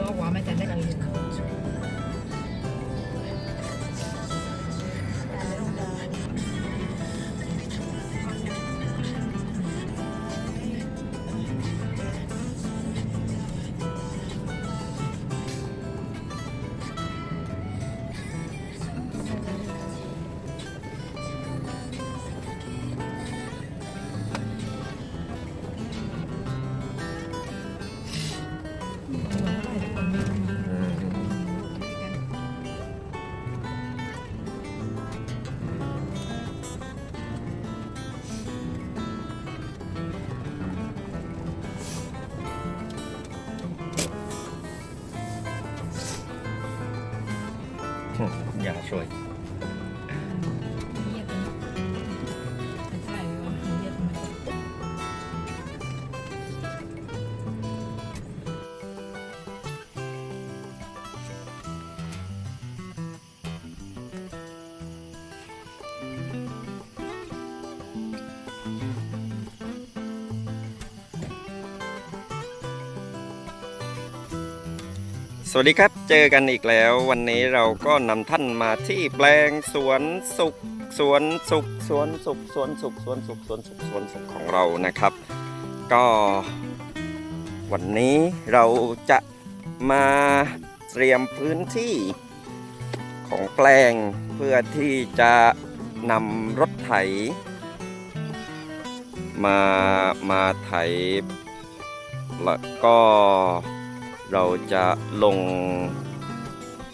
บอกว่า มันสวัสดีครับ เจอกันอีกแล้ว วันนี้เราก็นำท่านมาที่แปลงสวนสุขสวนสุขสวนสุขสวนสุขสวนสุขสวนสุขสวนสุขของเรานะครับ ก็วันนี้เราจะมาเตรียมพื้นที่ของแปลงเพื่อที่จะนำรถไถ มามาไถแล้วก็ เราจะลง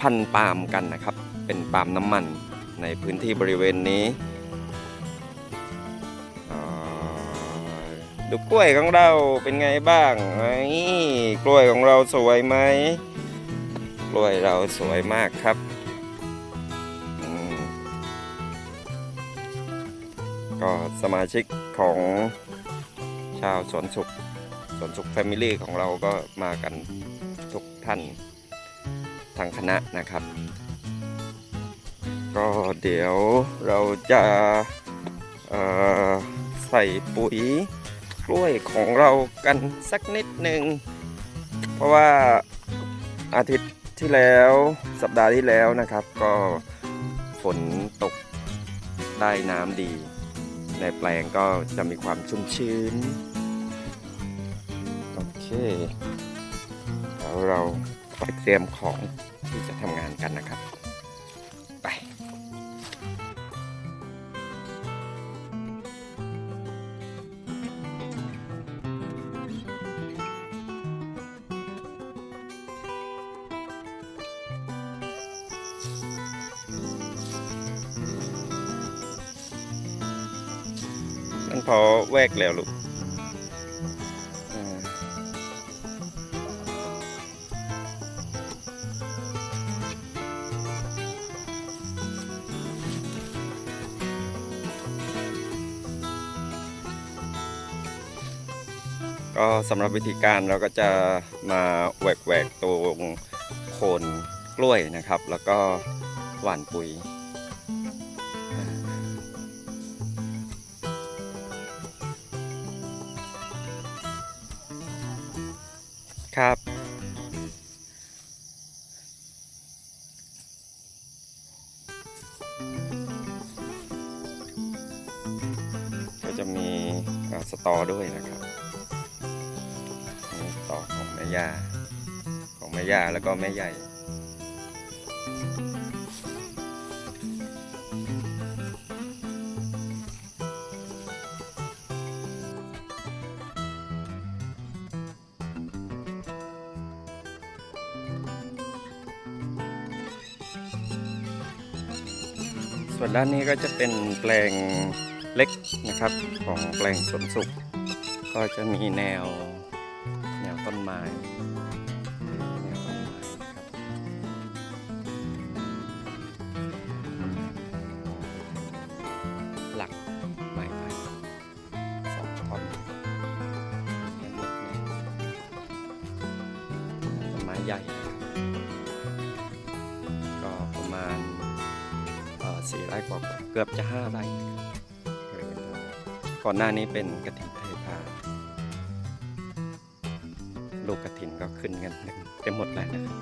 พันปาล์มกันนะครับ เป็นปาล์มน้ำมันในพื้นที่บริเวณนี้ดูกล้วยของเราเป็นไงบ้างไอ้กล้วยของเราสวยไหมกล้วยเราสวยมากครับก็สมาชิกของชาวสวนสุขสวนสุขแฟมิลี่ของเราก็มากัน ท่านทางคณะนะครับ ก็เดี๋ยวเราจะใส่ปุ๋ยกล้วยของเรากันสักนิดหนึ่ง เพราะว่าอาทิตย์ที่แล้วสัปดาห์ที่แล้วนะครับ ก็ฝนตกได้น้ำดี ในแปลงก็จะมีความชุ่มชื้น โอเค แล้วเราไปเตรียมของที่จะทำงานกันนะครับ ไปมันพอแวกแล้วลูก ก็สำหรับวิธีการเราก็จะมาแหวกแหวกๆตรงโคนกล้วยนะครับ แล้วก็หว่านปุ๋ยครับก็จะมีสตอด้วยนะครับ ม่ย่าของแม่ย่าแล้วก็แม่ใหญ่ ส่วนด้านนี้ก็จะเป็นแปลงเล็กนะครับของแปลงสวนสุข ก็จะมีแนว ไม้แนวต้นไม้ครับหลักไม้ไผ่สองท่อนและนิดหนึ่งต้นไม้ใหญ่ครับก็ประมาณสี่ไร่กว่าๆเกือบจะห้าไร่ครับก่อนหน้านี้เป็นกระถิ่น ลูกกระถินก็ขึ้นกันเต็มหมดแล้วนะครับ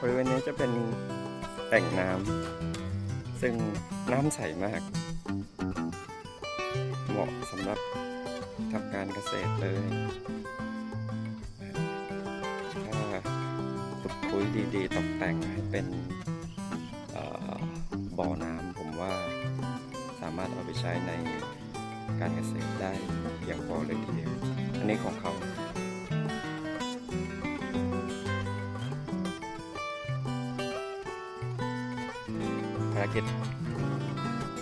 บริเวณนี้จะเป็นแหล่งน้ำซึ่งน้ำใสมาก เหมาะสำหรับทำการเกษตรเลยถ้าขุดคุยดีๆตกแต่งให้เป็นบ่อน้ำผมว่าสามารถเอาไปใช้ใน การเกษตรได้อย่างพอเลยทีเดียวอันนี้ของเขาภารกิจ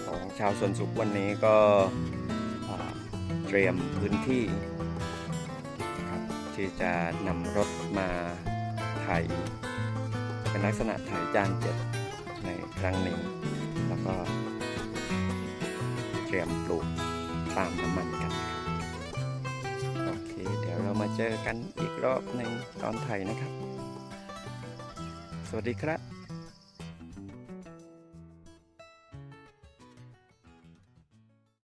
ของชาวสวนสุขวันนี้ก็เตรียมพื้นที่นะครับที่จะนำรถมาไถเป็นลักษณะไถจานเจ็ดในครั้งนี้ แล้วก็เตรียมปลูก ปาล์มน้ำมันกันนะครับโอเค เดี๋ยวเรามาเจอกันอีกรอบหนึ่งตอนไทยนะครับ สวัสดีครับ